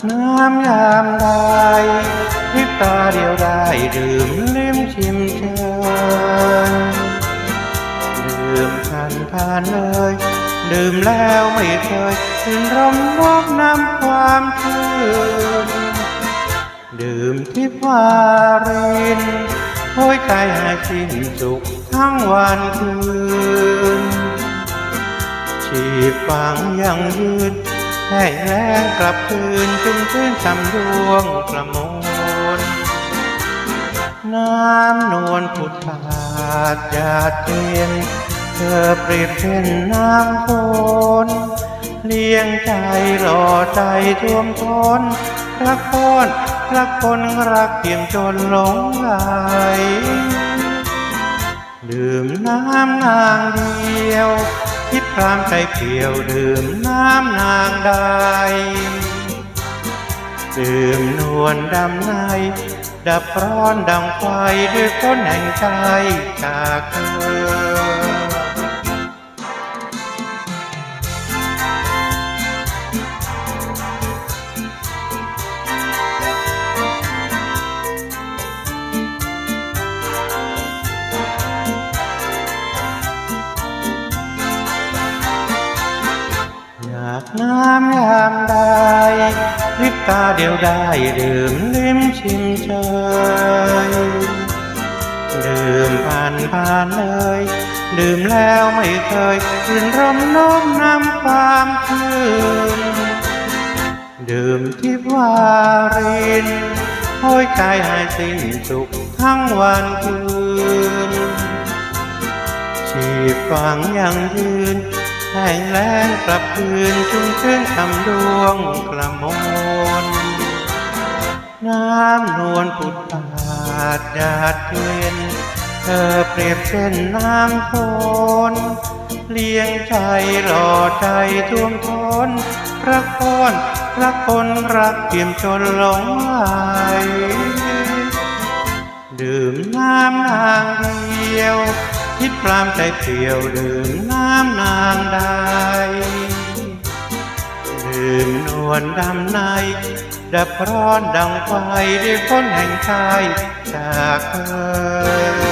ใดพริบตาเดียวได้ดื่มลิ้มชิมเชยดื่มผ่านผ่านเลย ดื่มแล้วไม่เคยชื่นรมนอบน้ำความชื่นดื่มทิพวารินโอยใจหายสิ้นสุขทั้งวันคืนชีพฟังยังยืน ให้แรงกลับคืนจุ่มชื่นช่ำดวงกระมวลน้ำนวลผุดผาดหยาดเย็นเธอเปรียบเช่นน้ำฝนเลี้ยงใจรอใจท่วมท้นรักคนรักคนรักเพียงจนหลงไหลดื่มน้ำนางเดียว คิดพรามใจเปลี่ยวดื่มน้ำนางใดดื่มนวลดำในดับร้อนดังไฟด้วยคนแห่งใจจากเธอ อยากน้ำยามใดพริบตาเดียวได้ดื่มลิ้มชิมเชยดื่มผ่านผ่านเลยดื่มแล้วไม่เคยรื่นรมน้มนำความคืนดื่มทิพวารินโอยใจหายสิ้นสุขทั้งวันคืนชีพฟังยังยืน แห้งแล้งกลับคืนชุ่มชื่นคำดวงกระมวลน้ำนวลผุดปาดหยาดเย็น เธอเปรียบเช่นน้ำฝนเลี้ยงใจรอใจท่วมท้นรักคนรักคนรักเปี่ยมจนหลงไหลดื่มน้ำนางเดียว คิดพรามใจเปลี่ยวดื่มน้ำนางได้ดื่มนวลดำใน ดับร้อนดังไฟด้วยคนแห่งชายจากเธอ